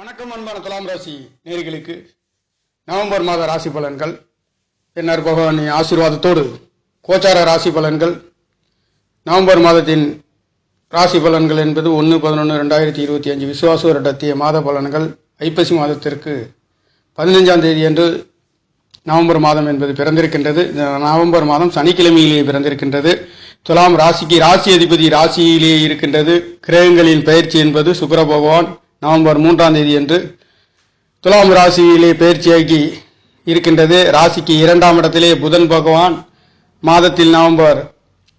வணக்கம் அன்பான துலாம் ராசி நேர்களுக்கு நவம்பர் மாத ராசி பலன்கள். பின்னர் பகவானின் ஆசீர்வாதத்தோடு கோச்சார ராசி பலன்கள். நவம்பர் மாதத்தின் ராசி பலன்கள் என்பது ஒன்று பதினொன்று ரெண்டாயிரத்தி இருபத்தி அஞ்சு விசுவாச வருடத்திய மாத பலன்கள். ஐப்பசி மாதத்திற்கு பதினைஞ்சாம் தேதி அன்று நவம்பர் மாதம் என்பது பிறந்திருக்கின்றது. இந்த நவம்பர் மாதம் சனிக்கிழமையிலேயே பிறந்திருக்கின்றது. துலாம் ராசிக்கு ராசி அதிபதி ராசியிலேயே இருக்கின்றது. கிரகங்களின் பயிற்சி என்பது சுக்கர பகவான் நவம்பர் மூன்றாம் தேதி அன்று துலாம் ராசியிலே பயிற்சியாகி இருக்கின்றது. ராசிக்கு இரண்டாம் இடத்திலே புதன் பகவான் மாதத்தில் நவம்பர்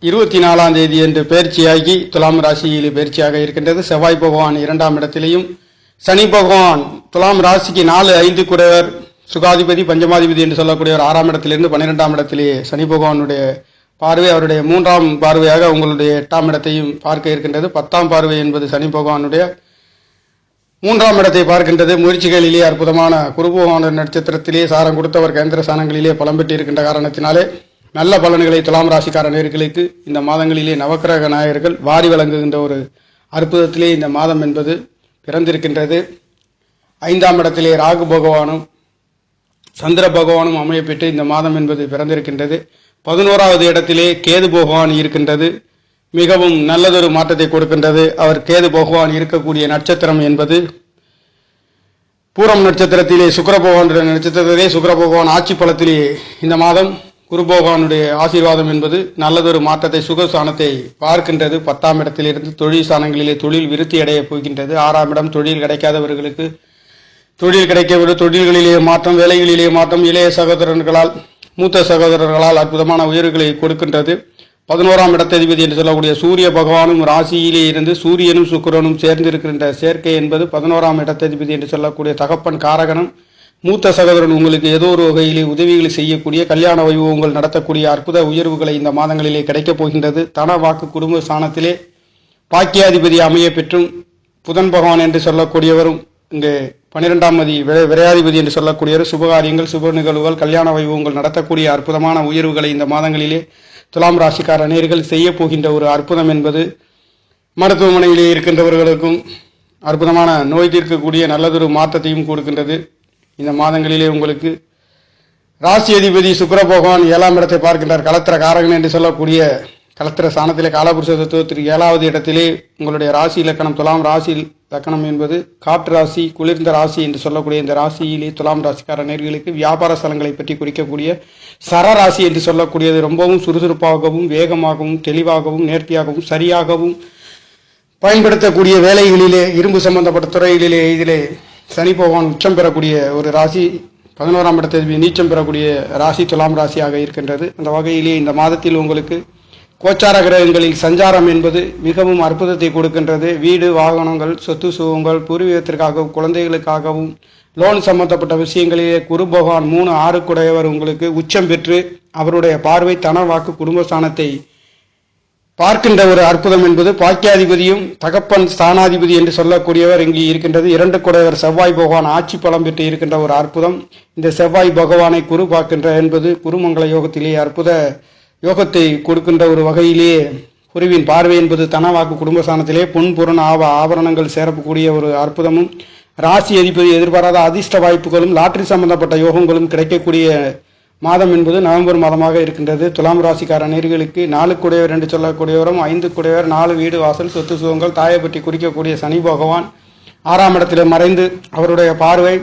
இருபத்தி நாலாம் தேதி என்று பயிற்சியாகி துலாம் ராசியிலே பயிற்சியாக இருக்கின்றது. செவ்வாய் பகவான் இரண்டாம் இடத்திலேயும் சனி பகவான் துலாம் ராசிக்கு நாலு ஐந்து குடையவர் சுகாதிபதி பஞ்சமாதிபதி என்று சொல்லக்கூடியவர் ஆறாம் இடத்திலிருந்து பன்னிரெண்டாம் இடத்திலே சனி பகவானுடைய பார்வை அவருடைய மூன்றாம் பார்வையாக உங்களுடைய எட்டாம் இடத்தையும் பார்க்க இருக்கின்றது. பத்தாம் பார்வை என்பது சனி பகவானுடைய மூன்றாம் இடத்தை பார்க்கின்றது. முயற்சிகளிலே அற்புதமான குருபகவான நட்சத்திரத்திலே சாரம் கொடுத்தவர் கேந்திர சாணங்களிலே பலம் பெற்றிருக்கின்ற காரணத்தினாலே நல்ல பலன்களை துலாம் ராசிக்கார நேர்களுக்கு இந்த மாதங்களிலே நவக்கிரக நாயகர்கள் வாரி வழங்குகின்ற ஒரு அற்புதத்திலே இந்த மாதம் என்பது பிறந்திருக்கின்றது. ஐந்தாம் இடத்திலே ராகு பகவானும் சந்திர பகவானும் அமையப்பெற்று இந்த மாதம் என்பது பிறந்திருக்கின்றது. பதினோராவது இடத்திலே கேது பகவான் இருக்கின்றது. மிகவும் நல்லதொரு மாற்றத்தை கொடுக்கின்றது. அவர் கேது பகவான் இருக்கக்கூடிய நட்சத்திரம் என்பது பூரம் நட்சத்திரத்திலே சுக்கிர பகவானுடைய நட்சத்திரத்திலே சுக்கிர பகவான் ஆட்சி பலத்திலே இந்த மாதம் குரு பகவானுடைய ஆசீர்வாதம் என்பது நல்லதொரு மாற்றத்தை சுகஸ்தானத்தை பார்க்கின்றது. பத்தாம் இடத்திலிருந்து தொழில் ஸ்தானங்களிலே தொழில் விருத்தி அடைய போகின்றது. ஆறாம் இடம் தொழில் கிடைக்காதவர்களுக்கு தொழில் கிடைக்கவில்லை தொழில்களிலே மாற்றம் வேலைகளிலே மாற்றம் இளைய சகோதரர்களால் மூத்த சகோதரர்களால் அற்புதமான உயர்வுகளை கொடுக்கின்றது. பதினோராம் இடத்ததிபதி என்று சொல்லக்கூடிய சூரிய பகவானும் ராசியிலே இருந்து சூரியனும் சுக்கிரனும் சேர்ந்திருக்கின்ற சேர்க்கை என்பது பதினோராம் இடத்ததிபதி என்று சொல்லக்கூடிய தகப்பன் காரகனும் மூத்த சகோதரன் உங்களுக்கு ஏதோ ஒரு வகையிலே உதவிகளை செய்யக்கூடிய கல்யாண வைபவங்கள் நடத்தக்கூடிய அற்புத உயர்வுகளை இந்த மாதங்களிலே கிடைக்கப் போகின்றது. தன வாக்கு குடும்ப ஸ்தானத்திலே பாக்கியாதிபதி அமைய பெற்றும் புதன் பகவான் என்று சொல்லக்கூடியவரும் இங்கு பன்னிரெண்டாம் மதி விரை- விரையாதிபதி என்று சொல்லக்கூடியவர் சுபகாரியங்கள் சுப நிகழ்வுகள் கல்யாண வைபவங்கள் நடத்தக்கூடிய அற்புதமான உயர்வுகளை இந்த மாதங்களிலே துலாம் ராசிக்கார நேர்கள் செய்ய போகின்ற ஒரு அற்புதம் என்பது மருத்துவமனையிலே இருக்கின்றவர்களுக்கும் அற்புதமான நோய் தீர்க்கக்கூடிய நல்லதொரு மாற்றத்தையும் கொடுக்கின்றது. இந்த மாதங்களிலே உங்களுக்கு ராசி அதிபதி சுக்கர பகவான் ஏழாம் இடத்தை பார்க்கின்றார். கலத்திர காரகன் என்று சொல்லக்கூடிய கலத்திர ஸ்தானத்திலே காலபுருஷ தத்துவத்திற்கு ஏழாவது இடத்திலே உங்களுடைய ராசி இலக்கணம் துலாம் ராசி லக்கணம் என்பது காற்று ராசி குளிர்ந்த ராசி என்று சொல்லக்கூடிய இந்த ராசியிலே துலாம் ராசிக்கார நேர்களுக்கு வியாபார ஸ்தலங்களை பற்றி குறிக்கக்கூடிய சர ராசி என்று சொல்லக்கூடியது ரொம்பவும் சுறுசுறுப்பாகவும் வேகமாகவும் தெளிவாகவும் நேர்த்தியாகவும் சரியாகவும் பயன்படுத்தக்கூடிய வேலைகளிலே இரும்பு சம்பந்தப்பட்ட துறைகளிலே இதிலே சனி பகவான் உச்சம் பெறக்கூடிய ஒரு ராசி பதினோராம் இடத்தில் நீச்சம் பெறக்கூடிய ராசி துலாம் ராசியாக இருக்கின்றது. அந்த வகையிலே இந்த மாதத்தில் உங்களுக்கு கோச்சார கிரகங்களில் சஞ்சாரம் என்பது மிகவும் அற்புதத்தை கொடுக்கின்றது. வீடு வாகனங்கள் சொத்து சுகங்கள் பூர்வீகத்திற்காகவும் குழந்தைகளுக்காகவும் லோன் சம்பந்தப்பட்ட விஷயங்களிலே குரு பகவான் மூணு ஆறுக்குடையவர் உங்களுக்கு உச்சம் பெற்று அவருடைய பார்வை தன வாக்கு குடும்பஸ்தானத்தை பார்க்கின்ற ஒரு அற்புதம் என்பது பாக்கியாதிபதியும் தகப்பன் ஸ்தானாதிபதி என்று சொல்லக்கூடியவர் இங்கு இருக்கின்றது. இரண்டு குடையவர் செவ்வாய் பகவான் ஆட்சி பலம் பெற்று இருக்கின்ற ஒரு அற்புதம். இந்த செவ்வாய் பகவானை குரு பார்க்கின்ற என்பது குருமங்கள யோகத்திலே அற்புத யோகத்தை கொடுக்கின்ற ஒரு வகையிலே குருவின் பார்வை என்பது தனவாக்கு குடும்பஸ்தானத்திலே பொன் புறன் ஆவ ஆபரணங்கள் சேரக்கூடிய ஒரு அற்புதமும் ராசி அதிபதி எதிர்பாராத அதிர்ஷ்ட வாய்ப்புகளும் லாட்டரி சம்பந்தப்பட்ட யோகங்களும் கிடைக்கக்கூடிய மாதம் என்பது நவம்பர் மாதமாக இருக்கின்றது. துலாம் ராசிக்கார நேர்களுக்கு நாலு கூடையவர் என்று சொல்லக்கூடியவரும் ஐந்து கூடையவர் நாலு வீடு வாசல் சொத்து சுகங்கள் தாயை பற்றி குறிக்கக்கூடிய சனி பகவான் ஆறாம் இடத்திலே மறைந்து அவருடைய பார்வை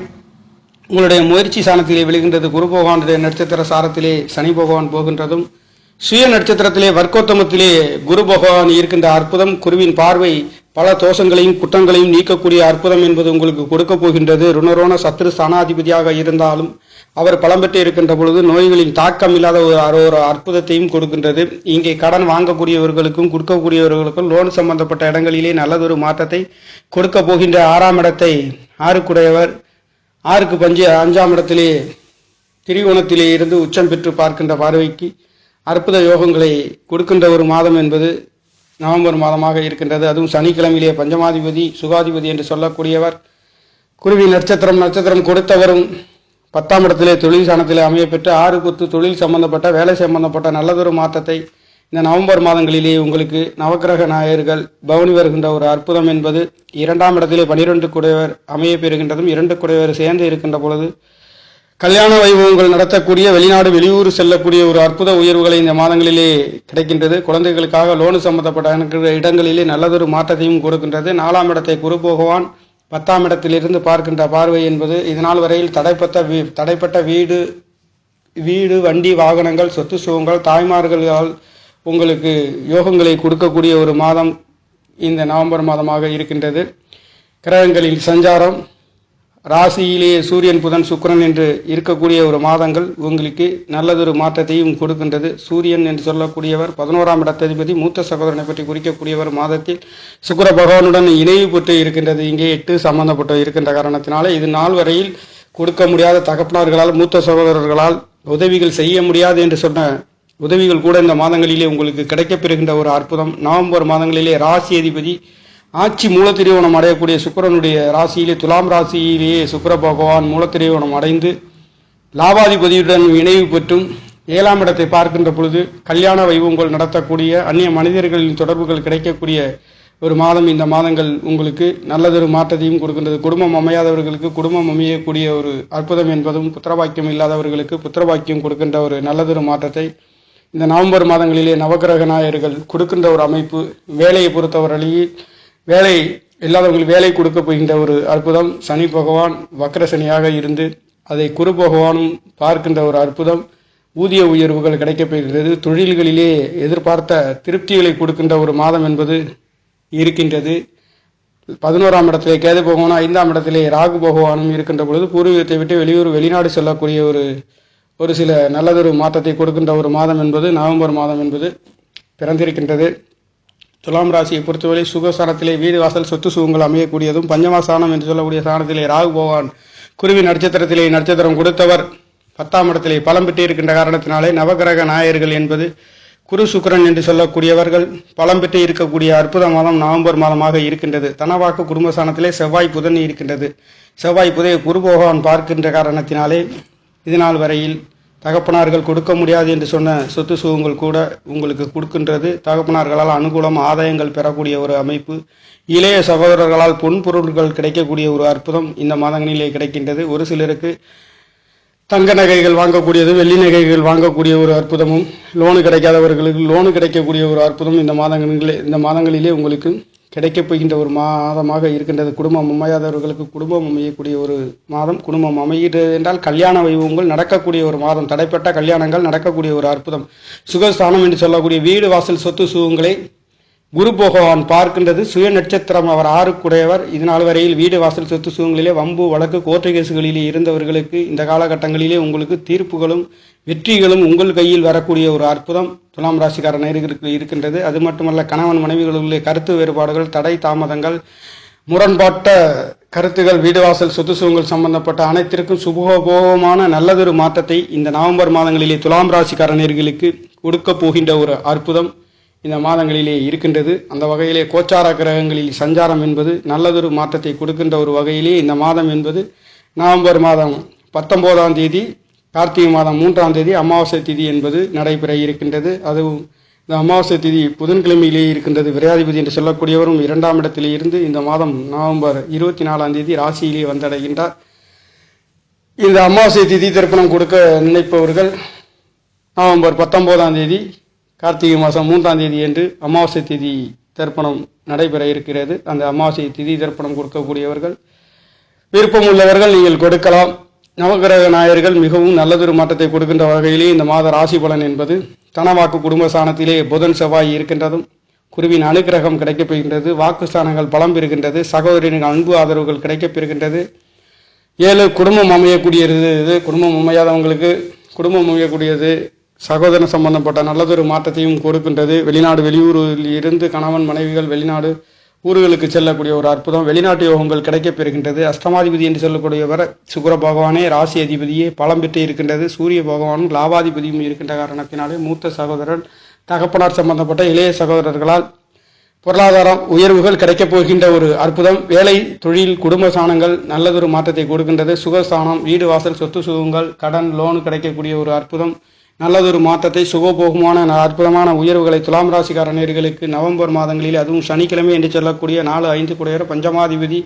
உங்களுடைய முயற்சி சாணத்திலே விழுகின்றது. குரு பகவானுடைய நட்சத்திர சாரத்திலே சனி பகவான் போகின்றதும் சுய நட்சத்திரத்திலே வர்க்கோத்தமத்திலே குரு பகவான் இருக்கின்ற அற்புதம் குருவின் பார்வை பல தோஷங்களையும் குற்றங்களையும் நீக்கக்கூடிய அற்புதம் என்பது உங்களுக்கு கொடுக்க போகின்றது. ருணரோண சத்ரு ஸ்தானாதிபதியாக இருந்தாலும் அவர் பலம் பெற்று இருக்கின்ற பொழுது நோய்களின் தாக்கம் இல்லாத ஒரு ஒரு அற்புதத்தையும் கொடுக்கின்றது. இங்கே கடன் வாங்கக்கூடியவர்களுக்கும் கொடுக்கக்கூடியவர்களுக்கும் லோன் சம்பந்தப்பட்ட இடங்களிலே நல்லதொரு மாற்றத்தை கொடுக்க போகின்ற ஆறாம் இடத்தை ஆறுக்குடையவர் ஆறுக்கு பஞ்சு அஞ்சாம் இடத்திலே திரிகோணத்திலே இருந்து உச்சம் பெற்று பார்க்கின்ற பார்வைக்கு அற்புத யோகங்களை கொடுக்கின்ற ஒரு மாதம் என்பது நவம்பர் மாதமாக இருக்கின்றது. அதுவும் சனிக்கிழமையிலே பஞ்சமாதிபதி சுகாதிபதி என்று சொல்லக்கூடியவர். குருவி நட்சத்திரம் நட்சத்திரம் கொடுத்தவரும் பத்தாம் இடத்திலே தொழில் சாணத்திலே அமைய பெற்று ஆறு குத்து தொழில் சம்பந்தப்பட்ட வேலை சம்பந்தப்பட்ட நல்லதொரு மாற்றத்தை இந்த நவம்பர் மாதங்களிலே உங்களுக்கு நவக்கிரக நாயர்கள் பவனி வருகின்ற ஒரு அற்புதம் என்பது இரண்டாம் இடத்திலே பனிரெண்டு குடையவர் அமைய பெறுகின்றதும் இரண்டு குடையவர் சேர்ந்து இருக்கின்ற பொழுது கல்யாண வைபவங்கள் நடத்தக்கூடிய வெளிநாடு வெளியூர் செல்லக்கூடிய ஒரு அற்புத உயர்வுகளை இந்த மாதங்களிலே கிடைக்கின்றது. குழந்தைகளுக்காக லோனு சம்பந்தப்பட்ட எனக்கு இடங்களிலே நல்லதொரு மாற்றத்தையும் கொடுக்கின்றது. நாலாம் இடத்தை குரு பகவான் பத்தாம் இடத்திலிருந்து பார்க்கின்ற பார்வை என்பது இதனால் வரையில் தடைப்பட்ட வீ தடைப்பட்ட வீடு வீடு வண்டி வாகனங்கள் சொத்து சுகங்கள் தாய்மார்களால் உங்களுக்கு யோகங்களை கொடுக்கக்கூடிய ஒரு மாதம் இந்த நவம்பர் மாதமாக இருக்கின்றது. கிரகங்களில் சஞ்சாரம் ராசியிலே சூரியன் புதன் சுக்கிரன் என்று இருக்கக்கூடிய ஒரு மாதங்கள் உங்களுக்கு நல்லதொரு மாற்றத்தையும் கொடுக்கின்றது. சூரியன் என்று சொல்லக்கூடியவர் பதினோராம் இடத்ததிபதி மூத்த சகோதரனை பற்றி குறிக்கக்கூடியவர் மாதத்தில் சுக்கர பகவானுடன் இணைவு பெற்று இருக்கின்றது. இங்கே எட்டு சம்பந்தப்பட்டு இருக்கின்ற காரணத்தினாலே இது நாள் வரையில் கொடுக்க முடியாத தகப்பனார்களால் மூத்த சகோதரர்களால் உதவிகள் செய்ய முடியாது என்று சொன்ன உதவிகள் கூட இந்த மாதங்களிலே உங்களுக்கு கிடைக்கப்பெறுகின்ற ஒரு அற்புதம். நவம்பர் மாதங்களிலே ராசி அதிபதி ஆட்சி மூலத்திரிவனம் அடையக்கூடிய சுக்கிரனுடைய ராசியிலே துலாம் ராசியிலேயே சுக்கர பகவான் மூலத்திரிவனம் அடைந்து லாபாதிபதியுடன் இணைவு பெற்றும் ஏழாம் இடத்தை பார்க்கின்ற பொழுது கல்யாண வைபவங்கள் நடத்தக்கூடிய அந்நிய மனிதர்களின் தொடர்புகள் கிடைக்கக்கூடிய ஒரு மாதம் இந்த மாதங்கள் உங்களுக்கு நல்லதொரு மாற்றத்தையும் கொடுக்கின்றது. குடும்பம் அமையாதவர்களுக்கு குடும்பம் அமையக்கூடிய ஒரு அற்புதம் என்பதும் புத்திரபாக்கியம் இல்லாதவர்களுக்கு புத்திரபாக்கியம் கொடுக்கின்ற ஒரு நல்லதொரு மாற்றத்தை இந்த நவம்பர் மாதங்களிலே நவக்கிரக நாயர்கள் கொடுக்கின்ற ஒரு அமைப்பு. வேலையை பொறுத்தவரையில் வேலை இல்லாதவங்களுக்கு வேலை கொடுக்க போகின்ற ஒரு அற்புதம். சனி பகவான் வக்கர சனியாக இருந்து அதை குரு பகவானும் பார்க்கின்ற ஒரு அற்புதம். ஊதிய உயர்வுகள் கிடைக்கப்பெறுகிறது தொழில்களிலே எதிர்பார்த்த திருப்திகளை கொடுக்கின்ற ஒரு மாதம் என்பது இருக்கின்றது. பதினோராம் இடத்திலே கேது பகவானும் ஐந்தாம் இடத்திலே ராகு பகவானும் இருக்கின்ற பொழுது பூர்வீகத்தை விட்டு வெளியூர் வெளிநாடு செல்லக்கூடிய ஒரு ஒரு சில நல்லதொரு மாற்றத்தை கொடுக்கின்ற ஒரு மாதம் என்பது நவம்பர் மாதம் என்பது பிறந்திருக்கின்றது. துலாம் ராசியை பொறுத்தவரை சுகசானத்திலே வீடு வாசல் சொத்து சுகங்கள் அமையக்கூடியதும் பஞ்சமாசானம் என்று சொல்லக்கூடிய சாணத்திலே ராகு பகவான் குருவி நட்சத்திரத்திலே நட்சத்திரம் கொடுத்தவர் பத்தாம் இடத்திலே பலம் பெற்று இருக்கின்ற காரணத்தினாலே நவகிரக நாயர்கள் என்பது குரு சுக்கரன் என்று சொல்லக்கூடியவர்கள் பலம் பெற்று இருக்கக்கூடிய அற்புத மாதம் நவம்பர் மாதமாக இருக்கின்றது. தனவாக்கு குடும்பஸ்தானத்திலே செவ்வாய் புதன் இருக்கின்றது. செவ்வாய் புதைய குரு பகவான் பார்க்கின்ற காரணத்தினாலே இதுநாள் வரையில் தகப்பனார்கள் கொடுக்க முடியாது என்று சொன்ன சொத்து சுகங்கள் கூட உங்களுக்கு கொடுக்கின்றது. தகப்பனார்களால் அனுகூலம் ஆதாயங்கள் பெறக்கூடிய ஒரு அமைப்பு. இளைய சகோதரர்களால் பொன் பொருட்கள் கிடைக்கக்கூடிய ஒரு அற்புதம் இந்த மாதங்களிலே கிடைக்கின்றது. ஒரு சிலருக்கு தங்க நகைகள் வாங்கக்கூடியது வெள்ளி நகைகள் வாங்கக்கூடிய ஒரு அற்புதமும் லோனு கிடைக்காதவர்களுக்கு லோனு கிடைக்கக்கூடிய ஒரு அற்புதம் இந்த மாதங்களிலே இந்த மாதங்களிலே உங்களுக்கு கிடைக்கப் போகின்ற ஒரு மாதமாக இருக்கின்றது. குடும்பம் அமையாதவர்களுக்கு குடும்பம் அமையக்கூடிய ஒரு மாதம். குடும்பம் அமைகிறது என்றால் கல்யாண வைபவங்கள் நடக்கக்கூடிய ஒரு மாதம். தடைப்பட்ட கல்யாணங்கள் நடக்கக்கூடிய ஒரு அற்புதம். சுகஸ்தானம் என்று சொல்லக்கூடிய வீடு வாசல் சொத்து சுகங்களை குரு பகவான் பார்க்கின்றது. சுய நட்சத்திரம் அவர் ஆறுக்குடையவர். இதனால் வரையில் வீடு வாசல் சொத்து சுகங்களிலே வம்பு வழக்கு கோர்ட்டு கேசுகளிலே இருந்தவர்களுக்கு இந்த காலகட்டங்களிலே உங்களுக்கு தீர்ப்புகளும் வெற்றிகளும் உங்கள் கையில் வரக்கூடிய ஒரு அற்புதம். துலாம் ராசிக்கார நேர்களுக்கு இருக்கின்றது. அது மட்டுமல்ல கணவன் மனைவிகளுடைய கருத்து வேறுபாடுகள் தடை தாமதங்கள் முரண்பாட்ட கருத்துகள் வீடு வாசல் சொத்து சுகங்கள் சம்பந்தப்பட்ட அனைத்திற்கும் சுபோகமான நல்லதொரு மாற்றத்தை இந்த நவம்பர் மாதங்களிலே துலாம் ராசிக்கார நேர்களுக்கு கொடுக்க போகின்ற ஒரு அற்புதம் இந்த மாதங்களிலே இருக்கின்றது. அந்த வகையிலே கோச்சார கிரகங்களில் சஞ்சாரம் என்பது நல்லதொரு மாற்றத்தை கொடுக்கின்ற ஒரு வகையிலே இந்த மாதம் என்பது நவம்பர் மாதம் பத்தொம்போதாம் தேதி கார்த்திகை மாதம் மூன்றாம் தேதி அமாவாசை திதி என்பது நடைபெற இருக்கின்றது. அதுவும் இந்த அமாவாசை திதி புதன்கிழமையிலேயே இருக்கின்றது. விரையாதிபதி என்று சொல்லக்கூடியவரும் இரண்டாம் இடத்திலே இருந்து இந்த மாதம் நவம்பர் இருபத்தி நாலாம் தேதி ராசியிலே வந்தடைகின்றார். இந்த அமாவாசை திதி தர்ப்பணம் கொடுக்க நினைப்பவர்கள் நவம்பர் பத்தொம்போதாம் தேதி கார்த்திகை மாதம் மூன்றாம் தேதி என்று அமாவாசை திதி தர்ப்பணம் நடைபெற இருக்கிறது. அந்த அமாவாசை திதி தர்ப்பணம் கொடுக்கக்கூடியவர்கள் விருப்பம் உள்ளவர்கள் நீங்கள் கொடுக்கலாம். நவகிரக நாயர்கள் மிகவும் நல்லதொரு மாற்றத்தை கொடுக்கின்ற வகையிலே இந்த மாத ராசி பலன் என்பது தனவாக்கு குடும்ப ஸ்தானத்திலே புதன் செவ்வாய் இருக்கின்றதும் குருவின் அனுகிரகம் கிடைக்கப்பெறுகின்றது வாக்கு ஸ்தானங்கள் பலம் பெறுகின்றது சகோதரின் அன்பு ஆதரவுகள் கிடைக்கப்பெறுகின்றது ஏழு குடும்பம் அமையக்கூடியது இது குடும்பம் அமையாதவங்களுக்கு குடும்பம் அமையக்கூடியது சகோதரன் சம்பந்தப்பட்ட நல்லதொரு மாற்றத்தையும் கொடுக்கின்றது. வெளிநாடு வெளியூரில் இருந்து கணவன் மனைவிகள் வெளிநாடு ஊர்களுக்கு செல்லக்கூடிய ஒரு அற்புதம். வெளிநாட்டு யோகங்கள் கிடைக்கப் பெறுகின்றது. அஷ்டமாதிபதி என்று சொல்லக்கூடியவர் சுக்கர பகவானே ராசி அதிபதியே பலம் பெற்று இருக்கின்றது. சூரிய பகவானும் லாபாதிபதியும் இருக்கின்ற காரணத்தினாலே மூத்த சகோதரன் தகப்பனார் சம்பந்தப்பட்ட இளைய சகோதரர்களால் பொருளாதாரம் உயர்வுகள் கிடைக்கப் போகின்ற ஒரு அற்புதம். வேலை தொழில் குடும்ப சாணங்கள் நல்லதொரு மாற்றத்தை கொடுக்கின்றது. சுகஸ்தானம் வீடு வாசல் சொத்து சுகங்கள் கடன் லோன் கிடைக்கக்கூடிய ஒரு அற்புதம். நல்லதொரு மாற்றத்தை சுகபோகமான அற்புதமான உயர்வுகளை துலாம் ராசிக்கார நேர்களுக்கு நவம்பர் மாதங்களில் அதுவும் சனிக்கிழமை என்று சொல்லக்கூடிய நாலு ஐந்து குடையர பஞ்சமாதிபதி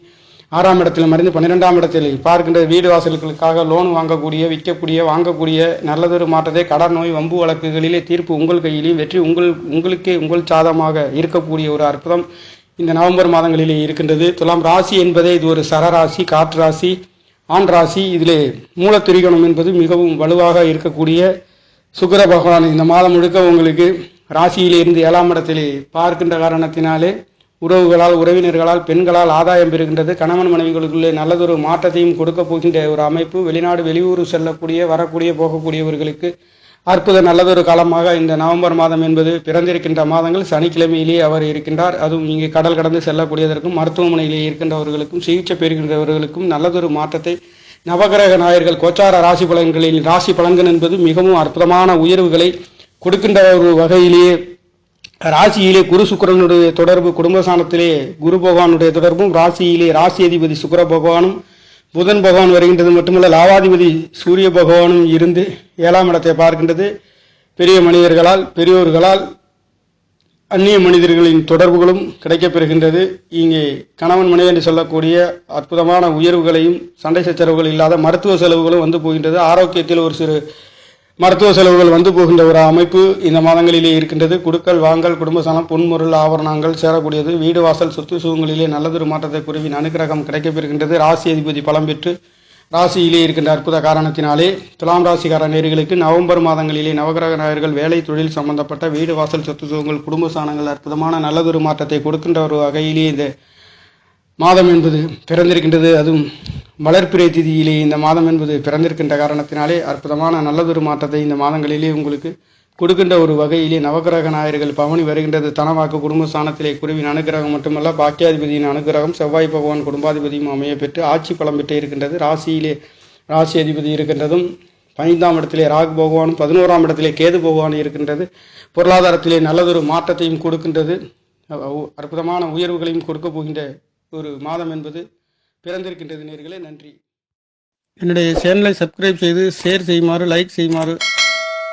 ஆறாம் இடத்தில் மறைந்து பன்னிரெண்டாம் இடத்தில் பார்க்கின்ற வீடு வாசல்களுக்காக லோன் வாங்கக்கூடிய விற்கக்கூடிய வாங்கக்கூடிய நல்லதொரு மாற்றத்தை கடன் நோய் வம்பு வழக்குகளிலே தீர்ப்பு உங்கள் கையிலேயும் வெற்றி உங்கள் உங்களுக்கே உங்கள் சாதமாக இருக்கக்கூடிய ஒரு அற்புதம் இந்த நவம்பர் மாதங்களிலே இருக்கின்றது. துலாம் ராசி என்பதே இது ஒரு சரராசி காற்று ராசி ஆண் ராசி. இதிலே மூலத்திரிகோணம் என்பது மிகவும் வலுவாக இருக்கக்கூடிய சுக்கர பகவான் இந்த மாதம் முழுக்க உங்களுக்கு ராசியிலிருந்து ஏழாம் இடத்திலே பார்க்கின்ற காரணத்தினாலே உறவுகளால் உறவினர்களால் பெண்களால் ஆதாயம் பெறுகின்றது. கணவன் மனைவிகளுக்குள்ளே நல்லதொரு மாற்றத்தையும் கொடுக்க போகின்ற ஒரு அமைப்பு. வெளிநாடு வெளியூர் செல்லக்கூடிய வரக்கூடிய போகக்கூடியவர்களுக்கு அற்புத நல்லதொரு காலமாக இந்த நவம்பர் மாதம் என்பது பிறந்திருக்கின்ற மாதங்கள். சனிக்கிழமையிலேயே அவர் இருக்கின்றார். அதுவும் இங்கே கடல் கடந்து செல்லக்கூடியதற்கும் மருத்துவமனையிலே இருக்கின்றவர்களுக்கும் சிகிச்சை பெறுகின்றவர்களுக்கும் நல்லதொரு மாற்றத்தை நவகிரக நாயர்கள் கோச்சார ராசி பலன்களில் ராசி பலன்கள் என்பது மிகவும் அற்புதமான உயர்வுகளை கொடுக்கின்ற ஒரு வகையிலேயே ராசியிலே குரு சுக்கிரனுடைய தொடர்பு குடும்பஸ்தானத்திலே குரு பகவானுடைய தொடர்பும் ராசியிலே ராசி அதிபதி சுக்கர பகவானும் புதன் பகவான் வருகின்றது மட்டுமல்ல லாவாதிபதி சூரிய பகவானும் இருந்து ஏழாம் இடத்தை பார்க்கின்றது. பெரிய மனிதர்களால் பெரியோர்களால் அந்நிய மனிதர்களின் தொடர்புகளும் கிடைக்கப்பெறுகின்றது இங்கே கணவன் மனைவி என்று சொல்லக்கூடிய அற்புதமான உயர்வுகளையும் சண்டை சச்சரவுகள் இல்லாத மருத்துவ செலவுகளும் வந்து போகின்றது. ஆரோக்கியத்தில் ஒரு சிறு மருத்துவ செலவுகள் வந்து போகின்ற ஒரு அமைப்பு இந்த மாதங்களிலே இருக்கின்றது. குடுக்கல் வாங்கல் குடும்பசனம் பொன்முருள் ஆவரணங்கள் சேரக்கூடியது. வீடு வாசல் சொத்து சுகங்களிலே நல்லதொரு மாற்றத்தை குருவின் அனுக்கிரகம் கிடைக்கப்பெறுகின்றது ராசி அதிபதி பலம் பெற்று ராசியிலே இருக்கின்ற அற்புத காரணத்தினாலே துலாம் ராசிக்கார நேர்களுக்கு நவம்பர் மாதங்களிலே நவகிரக நாயர்கள் வேலை தொழில் சம்பந்தப்பட்ட வீடு வாசல் சொத்து சுகங்கள் குடும்ப சாணங்கள் அற்புதமான நல்லதொரு மாற்றத்தை கொடுக்கின்ற ஒரு வகையிலே இந்த மாதம் என்பது பிறந்திருக்கின்றது. அதுவும் வளர்ப்பிறை திதியிலே இந்த மாதம் என்பது பிறந்திருக்கின்ற காரணத்தினாலே அற்புதமான நல்லதொரு மாற்றத்தை இந்த மாதங்களிலே உங்களுக்கு கொடுக்கின்ற ஒரு வகையிலே நவகிரக நாயர்கள் பவனி வருகின்றது. தனவாக்கு குடும்பஸ்தானத்திலே குருவின் அனுகிரகம் மட்டுமல்ல பாக்கியாதிபதியின் அனுகிரகம் செவ்வாய் பகவான் குடும்பாதிபதியும் அமைய பெற்று ஆட்சி பலம் பெற்று இருக்கின்றது. ராசியிலே ராசி அதிபதி இருக்கின்றதும் பதினைந்தாம் இடத்திலே ராகு பகவானும் பதினோராம் இடத்திலே கேது பகவான் இருக்கின்றது. பொருளாதாரத்திலே நல்லதொரு மாற்றத்தையும் கொடுக்கின்றது. அற்புதமான உயர்வுகளையும் கொடுக்க போகின்ற ஒரு மாதம் என்பது பிறந்திருக்கின்றது நேர்களே. நன்றி. என்னுடைய சேனலை சப்ஸ்கிரைப் செய்து ஷேர் செய்யுமாறு லைக் செய்யுமாறு